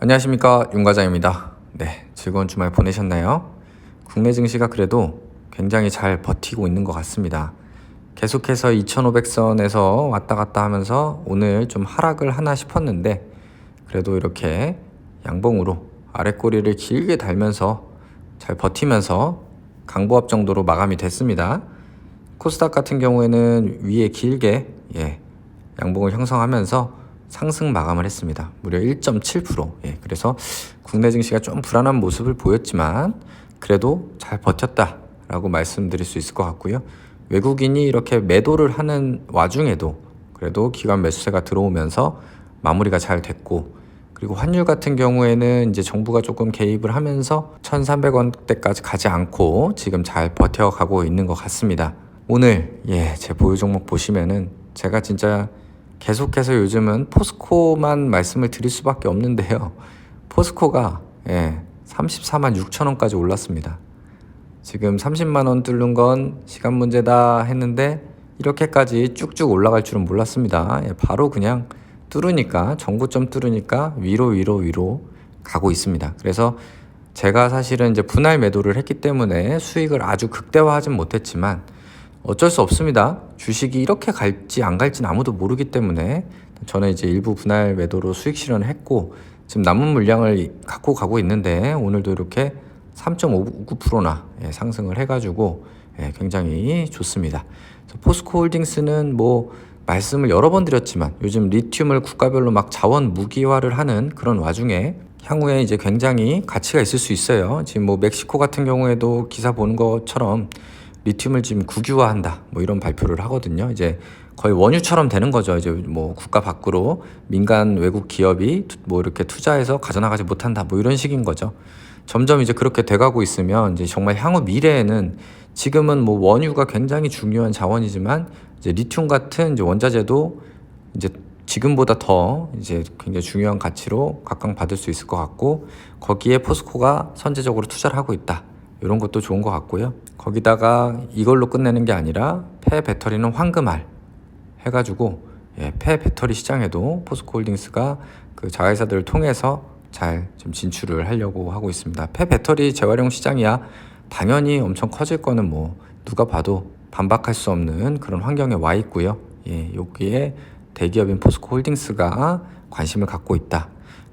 안녕하십니까 윤과장입니다. 네, 즐거운 주말 보내셨나요? 국내 증시가 그래도 굉장히 잘 버티고 있는 것 같습니다. 계속해서 2,500선에서 왔다 갔다 하면서 오늘 좀 하락을 하나 싶었는데 그래도 이렇게 양봉으로 아랫꼬리를 길게 달면서 잘 버티면서 강보합 정도로 마감이 됐습니다. 코스닥 같은 경우에는 위에 길게 예, 양봉을 형성하면서 상승 마감을 했습니다. 무려 1.7%. 예, 그래서 국내 증시가 좀 불안한 모습을 보였지만 그래도 잘 버텼다라고 말씀드릴 수 있을 것 같고요. 외국인이 이렇게 매도를 하는 와중에도 그래도 기관 매수세가 들어오면서 마무리가 잘 됐고 그리고 환율 같은 경우에는 이제 정부가 조금 개입을 하면서 1,300원대까지 가지 않고 지금 잘 버텨가고 있는 것 같습니다. 오늘 예, 제 보유 종목 보시면은 제가 진짜 계속해서 요즘은 포스코만 말씀을 드릴 수밖에 없는데요. 포스코가 예, 34만 6천 원까지 올랐습니다. 지금 30만 원 뚫는 건 시간 문제다 했는데 이렇게까지 쭉쭉 올라갈 줄은 몰랐습니다. 예, 바로 그냥 뚫으니까 정고점 뚫으니까 위로 위로 위로 가고 있습니다. 그래서 제가 사실은 이제 분할 매도를 했기 때문에 수익을 아주 극대화하진 못했지만 어쩔 수 없습니다. 주식이 이렇게 갈지 안 갈지는 아무도 모르기 때문에 저는 이제 일부 분할 매도로 수익 실현을 했고 지금 남은 물량을 갖고 가고 있는데 오늘도 이렇게 3.59%나 예, 상승을 해가지고 예, 굉장히 좋습니다. 포스코 홀딩스는 뭐 말씀을 여러 번 드렸지만 요즘 리튬을 국가별로 막 자원 무기화를 하는 그런 와중에 향후에 이제 굉장히 가치가 있을 수 있어요. 지금 뭐 멕시코 같은 경우에도 기사 보는 것처럼 리튬을 지금 국유화한다 뭐 이런 발표를 하거든요. 이제 거의 원유처럼 되는 거죠. 이제 뭐 국가 밖으로 민간 외국 기업이 뭐 이렇게 투자해서 가져나가지 못한다 뭐 이런 식인 거죠. 점점 이제 그렇게 돼가고 있으면 이제 정말 향후 미래에는 지금은 뭐 원유가 굉장히 중요한 자원이지만 이제 리튬 같은 이제 원자재도 이제 지금보다 더 이제 굉장히 중요한 가치로 각광받을 수 있을 것 같고 거기에 포스코가 선제적으로 투자를 하고 있다. 이런 것도 좋은 것 같고요. 거기다가 이걸로 끝내는 게 아니라 폐 배터리는 황금알 해가지고 예, 폐 배터리 시장에도 포스코홀딩스가 그 자회사들을 통해서 잘 좀 진출을 하려고 하고 있습니다. 폐 배터리 재활용 시장이야 당연히 엄청 커질 거는 뭐 누가 봐도 반박할 수 없는 그런 환경에 와 있고요. 예, 여기에 대기업인 포스코홀딩스가 관심을 갖고 있다.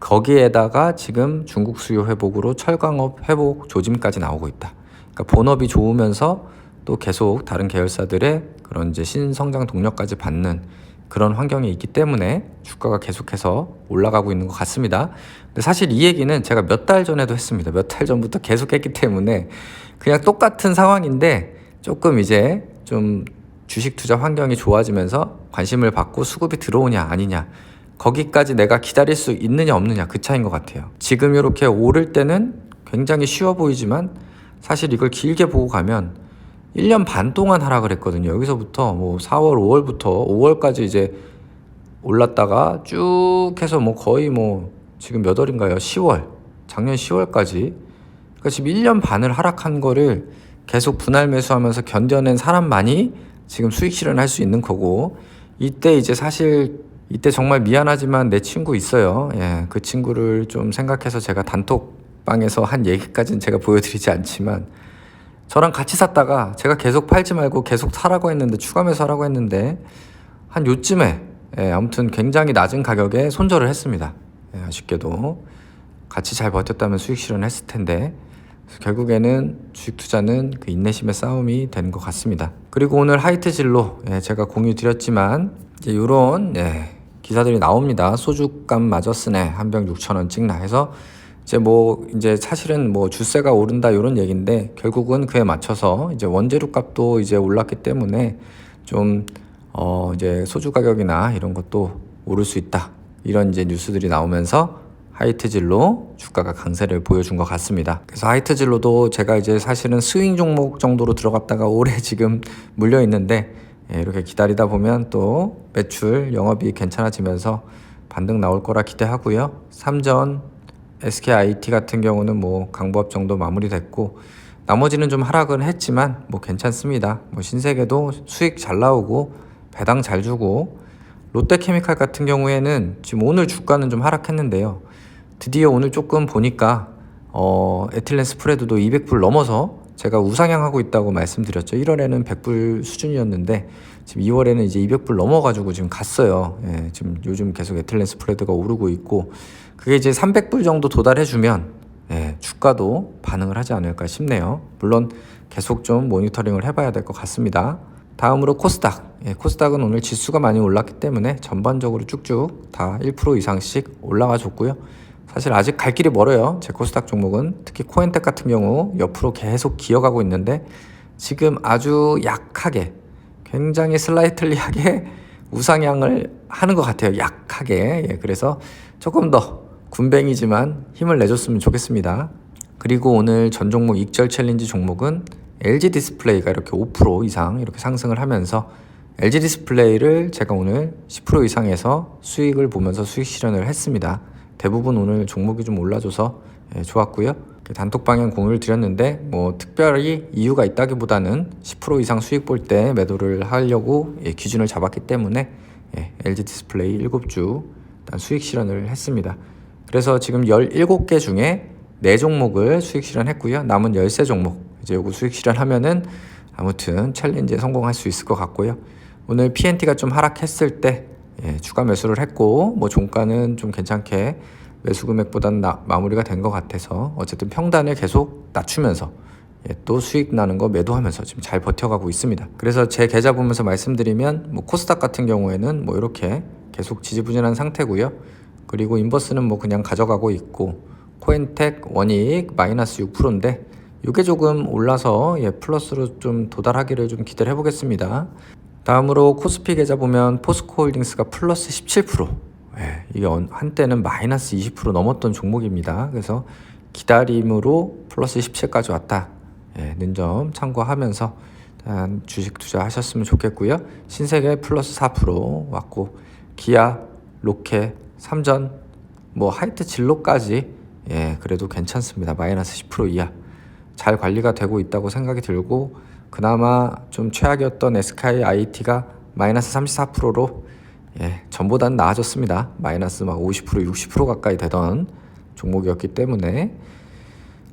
거기에다가 지금 중국 수요 회복으로 철강업 회복 조짐까지 나오고 있다. 그러니까 본업이 좋으면서 또 계속 다른 계열사들의 그런 이제 신성장 동력까지 받는 그런 환경이 있기 때문에 주가가 계속해서 올라가고 있는 것 같습니다. 근데 사실 이 얘기는 제가 몇 달 전에도 했습니다. 몇 달 전부터 계속 했기 때문에 그냥 똑같은 상황인데 조금 이제 좀 주식 투자 환경이 좋아지면서 관심을 받고 수급이 들어오냐 아니냐 거기까지 내가 기다릴 수 있느냐 없느냐 그 차이인 것 같아요. 지금 이렇게 오를 때는 굉장히 쉬워 보이지만 사실 이걸 길게 보고 가면 1년 반 동안 하락을 했거든요. 여기서부터 뭐 4월, 5월부터 5월까지 이제 올랐다가 쭉 해서 뭐 거의 뭐 지금 몇 월인가요? 10월. 작년 10월까지. 그러니까 지금 1년 반을 하락한 거를 계속 분할 매수하면서 견뎌낸 사람만이 지금 수익 실현할 수 있는 거고 이때 이제 사실 이때 정말 미안하지만 내 친구 있어요. 예, 그 친구를 좀 생각해서 제가 단톡방에서 한 얘기까지는 제가 보여드리지 않지만 저랑 같이 샀다가 제가 계속 팔지 말고 계속 사라고 했는데 추가 매수하라고 했는데 한 요쯤에 예, 아무튼 굉장히 낮은 가격에 손절을 했습니다. 예, 아쉽게도 같이 잘 버텼다면 수익 실현했을 텐데 결국에는 주식 투자는 그 인내심의 싸움이 되는 것 같습니다. 그리고 오늘 하이트 진로 예, 제가 공유 드렸지만 이런 예, 기사들이 나옵니다. 소주값 마저 쓰네 한 병 6천 원 찍나 해서 이제 뭐 이제 사실은 뭐 주세가 오른다 이런 얘기인데 결국은 그에 맞춰서 이제 원재료 값도 이제 올랐기 때문에 좀 어 이제 소주 가격이나 이런 것도 오를 수 있다 이런 이제 뉴스들이 나오면서 하이트질로 주가가 강세를 보여준 것 같습니다. 그래서 하이트질로도 제가 이제 사실은 스윙 종목 정도로 들어갔다가 올해 지금 물려 있는데 예, 이렇게 기다리다 보면 또 매출 영업이 괜찮아지면서 반등 나올 거라 기대하고요. 삼전 SKIT 같은 경우는 뭐 강보합 정도 마무리됐고 나머지는 좀 하락은 했지만 뭐 괜찮습니다. 뭐 신세계도 수익 잘 나오고 배당 잘 주고 롯데케미칼 같은 경우에는 지금 오늘 주가는 좀 하락했는데요. 드디어 오늘 조금 보니까 어, 에틸렌 스프레드도 200불 넘어서 제가 우상향하고 있다고 말씀드렸죠. 1월에는 100불 수준이었는데 지금 2월에는 이제 200불 넘어가지고 지금 갔어요. 예, 지금 요즘 계속 에틸렌 스프레드가 오르고 있고 그게 이제 300불 정도 도달해주면 예, 주가도 반응을 하지 않을까 싶네요. 물론 계속 좀 모니터링을 해봐야 될 것 같습니다. 다음으로 코스닥. 예, 코스닥은 오늘 지수가 많이 올랐기 때문에 전반적으로 쭉쭉 다 1% 이상씩 올라가 줬고요. 사실 아직 갈 길이 멀어요. 제 코스닥 종목은 특히 코엔텍 같은 경우 옆으로 계속 기어가고 있는데 지금 아주 약하게 굉장히 슬라이틀리하게 우상향을 하는 것 같아요. 약하게. 예, 그래서 조금 더 군뱅이지만 힘을 내줬으면 좋겠습니다. 그리고 오늘 전 종목 익절 챌린지 종목은 LG 디스플레이가 이렇게 5% 이상 이렇게 상승을 하면서 LG 디스플레이를 제가 오늘 10% 이상에서 수익을 보면서 수익 실현을 했습니다. 대부분 오늘 종목이 좀 올라줘서 예, 좋았고요. 단톡 방향 공유를 드렸는데 뭐 특별히 이유가 있다기보다는 10% 이상 수익 볼 때 매도를 하려고 예, 기준을 잡았기 때문에 예, LG 디스플레이 7주 일단 수익 실현을 했습니다. 그래서 지금 17개 중에 4종목을 수익 실현했고요. 남은 13종목 이제 요거 수익 실현하면은 아무튼 챌린지에 성공할 수 있을 것 같고요. 오늘 PNT가 좀 하락했을 때 예, 추가 매수를 했고 뭐 종가는 좀 괜찮게 매수 금액보다는 나, 마무리가 된 것 같아서 어쨌든 평단을 계속 낮추면서 예, 또 수익 나는 거 매도하면서 지금 잘 버텨가고 있습니다. 그래서 제 계좌 보면서 말씀드리면 뭐 코스닥 같은 경우에는 뭐 이렇게 계속 지지부진한 상태고요. 그리고 인버스는 뭐 그냥 가져가고 있고 코엔텍 원익 마이너스 6%인데 이게 조금 올라서 예, 플러스로 좀 도달하기를 좀 기대를 해보겠습니다. 다음으로 코스피 계좌 보면 포스코홀딩스가 플러스 17%. 예, 이게 한때는 마이너스 20% 넘었던 종목입니다. 그래서 기다림으로 플러스 17까지 왔다. 예, 는점 참고하면서 주식 투자하셨으면 좋겠고요. 신세계 플러스 4% 왔고 기아, 로케, 삼전, 뭐 하이트 진로까지 예, 그래도 괜찮습니다. 마이너스 10% 이하. 잘 관리가 되고 있다고 생각이 들고 그나마 좀 최악이었던 SK IT가 마이너스 34%로 예, 전보다는 나아졌습니다. 마이너스 막 50% 60% 가까이 되던 종목이었기 때문에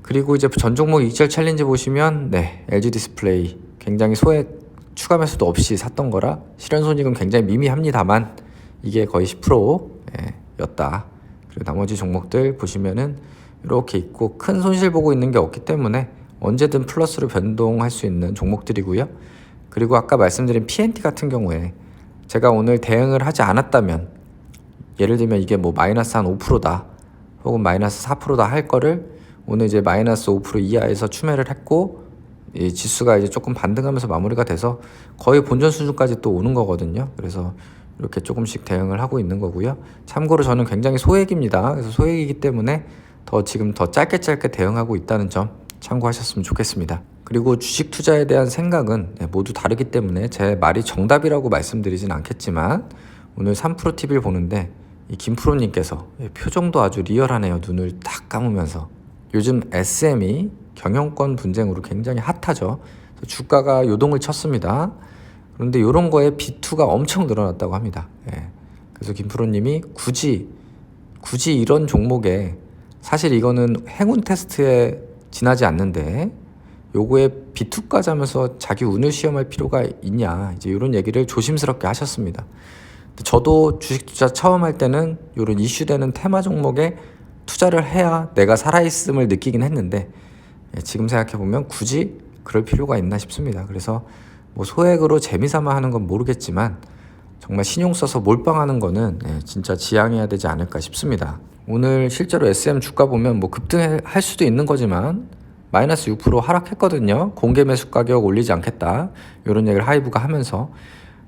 그리고 이제 전 종목 익절 챌린지 보시면 네, LG 디스플레이 굉장히 소액 추가 매수도 없이 샀던 거라 실현 손익은 굉장히 미미합니다만 이게 거의 10% 예, 였다. 그리고 나머지 종목들 보시면은 이렇게 있고 큰 손실 보고 있는 게 없기 때문에 언제든 플러스로 변동할 수 있는 종목들이고요. 그리고 아까 말씀드린 PNT 같은 경우에 제가 오늘 대응을 하지 않았다면 예를 들면 이게 뭐 마이너스 한 5%다 혹은 마이너스 4%다 할 거를 오늘 이제 마이너스 5% 이하에서 추매를 했고 이 지수가 이제 조금 반등하면서 마무리가 돼서 거의 본전 수준까지 또 오는 거거든요. 그래서 이렇게 조금씩 대응을 하고 있는 거고요. 참고로 저는 굉장히 소액입니다. 그래서 소액이기 때문에 더 지금 더 짧게 짧게 대응하고 있다는 점 참고하셨으면 좋겠습니다. 그리고 주식 투자에 대한 생각은 네, 모두 다르기 때문에 제 말이 정답이라고 말씀드리진 않겠지만 오늘 3프로 TV를 보는데 이 김프로님께서 표정도 아주 리얼하네요. 눈을 딱 감으면서 요즘 SM이 경영권 분쟁으로 굉장히 핫하죠. 주가가 요동을 쳤습니다. 그런데 이런 거에 B2가 엄청 늘어났다고 합니다. 예. 그래서 김프로님이 굳이 굳이 이런 종목에 사실 이거는 행운 테스트에 지나지 않는데 요거에 B2까지 하면서 자기 운을 시험할 필요가 있냐 이제 이런 얘기를 조심스럽게 하셨습니다. 저도 주식 투자 처음 할 때는 이런 이슈되는 테마 종목에 투자를 해야 내가 살아있음을 느끼긴 했는데 예, 지금 생각해 보면 굳이 그럴 필요가 있나 싶습니다. 그래서 뭐 소액으로 재미삼아 하는 건 모르겠지만 정말 신용 써서 몰빵하는 거는 예, 진짜 지양해야 되지 않을까 싶습니다. 오늘 실제로 SM 주가 보면 뭐 급등할 수도 있는 거지만 마이너스 6% 하락했거든요. 공개 매수 가격 올리지 않겠다. 이런 얘기를 하이브가 하면서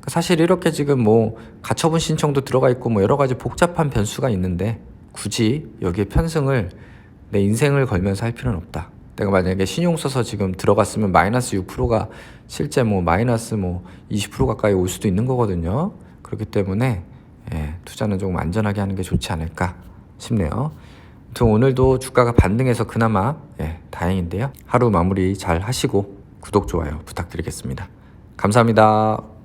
사실 이렇게 지금 뭐 가처분 신청도 들어가 있고 뭐 여러 가지 복잡한 변수가 있는데 굳이 여기에 편승을 내 인생을 걸면서 할 필요는 없다. 내가 만약에 신용 써서 지금 들어갔으면 마이너스 6%가 실제 뭐 마이너스 뭐 20% 가까이 올 수도 있는 거거든요. 그렇기 때문에 예, 투자는 조금 안전하게 하는 게 좋지 않을까 싶네요. 아무튼 오늘도 주가가 반등해서 그나마 예, 다행인데요. 하루 마무리 잘 하시고 구독, 좋아요 부탁드리겠습니다. 감사합니다.